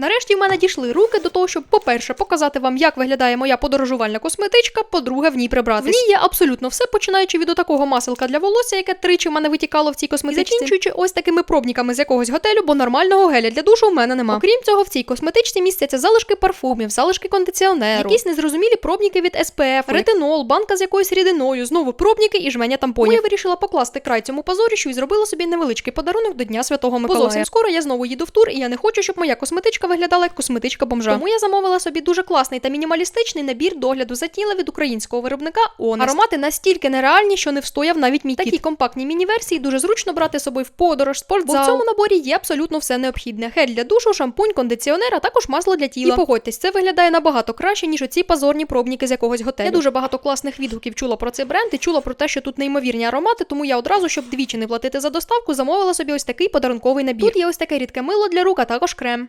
Нарешті в мене дійшли руки до того, щоб, по-перше, показати вам, як виглядає моя подорожувальна косметичка, по-друге, в ній прибратись. В ній є абсолютно все, починаючи від отакого маселка для волосся, яке тричі в мене витікало в цій косметичці, і закінчуючи ось такими пробниками з якогось готелю, бо нормального геля для душу в мене нема. Окрім цього, в цій косметичці містяться залишки парфумів, залишки кондиціонеру, якісь незрозумілі пробники від SPF, ретинол, банка з якоюсь рідиною, знову пробники і жменя тампонів. Я вирішила покласти край цьому позоріщу і зробила собі невеличкий подарунок до Дня Святого Миколая. Бо зовсім скоро я знову їду в тур, і я не хочу, щоб моя косметичка виглядала як косметичка бомжа. Тому я замовила собі дуже класний та мінімалістичний набір догляду за тіла від українського виробника Honest. Аромати настільки нереальні, що не встояв навіть мій Такі компактні міні-версії дуже зручно брати з собою в подорож, спортзал. Бо в цьому наборі є абсолютно все необхідне: гель для душу, шампунь, кондиціонер, а також масло для тіла. І погодьтесь, це виглядає набагато краще, ніж оці позорні пробники з якогось готелю. Я дуже багато класних відгуків чула про цей бренд і чула про те, що тут неймовірні аромати, тому я одразу, щоб двічі не платити за доставку, замовила собі ось такий подарунковий набір. Тут є ось таке рідке мило для рук, а також крем.